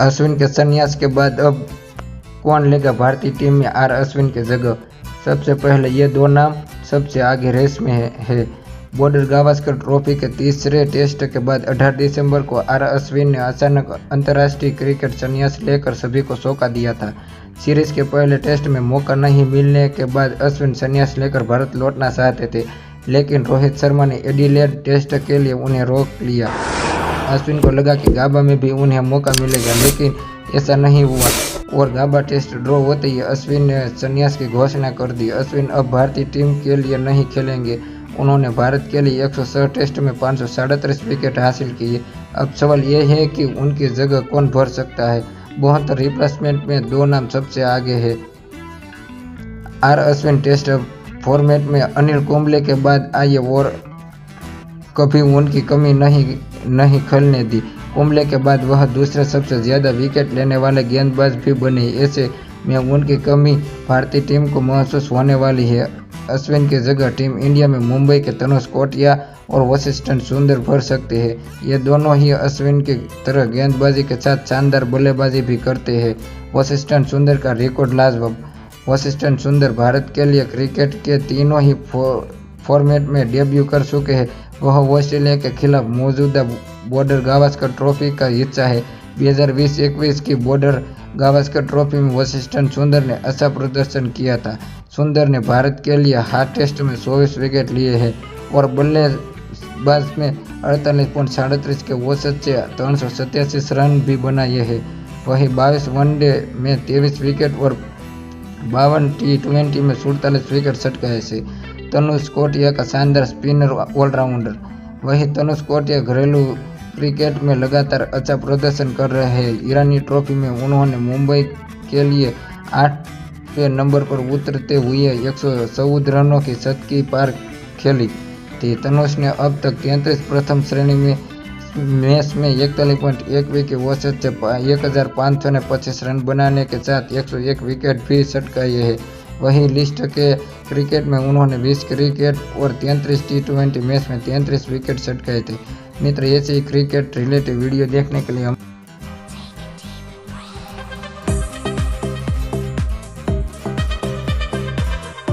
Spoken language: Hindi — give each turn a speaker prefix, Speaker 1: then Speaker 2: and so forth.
Speaker 1: अश्विन के संन्यास के बाद अब कौन लेगा भारतीय टीम में आर अश्विन की जगह? सबसे पहले ये दो नाम सबसे आगे रेस में है, है। बॉर्डर गावस्कर ट्रॉफी के तीसरे टेस्ट के बाद 18 दिसंबर को आर अश्विन ने अचानक अंतर्राष्ट्रीय क्रिकेट संन्यास लेकर सभी को सौंका दिया था। सीरीज़ के पहले टेस्ट में मौका नहीं मिलने के बाद अश्विन संन्यास लेकर भारत लौटना चाहते थे लेकिन रोहित शर्मा ने एडिलेड टेस्ट के लिए उन्हें रोक लिया। अश्विन को लगा कि गाबा में भी उन्हें मौका मिलेगा, लेकिन ऐसा नहीं हुआ। और गाबा टेस्ट ड्रॉ होते ही अश्विन ने संन्यास की घोषणा कर दी। अश्विन अब भारतीय टीम के लिए नहीं खेलेंगे। उन्होंने भारत के लिए एक टेस्ट में पाँच विकेट हासिल किए। अब सवाल यह है कि उनकी जगह कौन भर सकता है? बहुत रिप्लेसमेंट में दो नाम सबसे आगे है। आर अश्विन टेस्ट फॉर्मेट में अनिल कुंबले के बाद आए और कभी उनकी कमी नहीं नहीं खलने दी। कुंबले के बाद वह दूसरे सबसे ज़्यादा विकेट लेने वाले गेंदबाज भी बने। ऐसे में उनकी कमी भारतीय टीम को महसूस होने वाली है। अश्विन की जगह टीम इंडिया में मुंबई के तनुष कोटिया और वशिष्ठन सुंदर भर सकते हैं। ये दोनों ही अश्विन की तरह गेंदबाजी के साथ शानदार बल्लेबाजी भी करते हैं। वशिष्ठन सुंदर का रिकॉर्ड लाजवाब। वशिष्ठन सुंदर भारत के लिए क्रिकेट के तीनों ही फॉर्मेट में डेब्यू कर चुके हैं। वह ऑस्ट्रेलिया के खिलाफ मौजूदा बॉर्डर गावस्कर ट्रॉफी का हिस्सा है। 2020-21 की बॉर्डर गावस्कर ट्रॉफी में वशिष्ठन सुंदर ने अच्छा प्रदर्शन किया था। सुंदर ने भारत के लिए हार टेस्ट में चौबीस विकेट लिए हैं और बल्लेबाज में अड़तालीस पॉइंट साड़तीस के औसत से तीन सौ सत्यासी रन भी बनाए हैं। वही बाईस वनडे में तेईस विकेट और बावन टी ट्वेंटी में सुड़तालीस विकेट सटकाए थे तनुष कोटिया का शानदार स्पिनर ऑलराउंडर वही तनुष कोटिया घरेलू क्रिकेट में लगातार अच्छा प्रदर्शन कर रहे हैं ईरानी ट्रॉफी में उन्होंने मुंबई के लिए आठवें नंबर पर उतरते हुए एक रनों की शतकी पार खेली थी तनुष ने अब तक तैंतीस प्रथम श्रेणी में मैच में इकतालीस पॉइंट एक विकेट औसत से एक हज़ार पाँच सौ पच्चीस रन बनाने के साथ एक सौ एक विकेट भी सटकाए हैं वही लिस्ट के क्रिकेट में उन्होंने 20 क्रिकेट और तैंतीस टी ट्वेंटी मैच में तैंतीस विकेट सटकाए थे। मित्र, ऐसे ही क्रिकेट रिलेटेड वीडियो देखने के लिए हम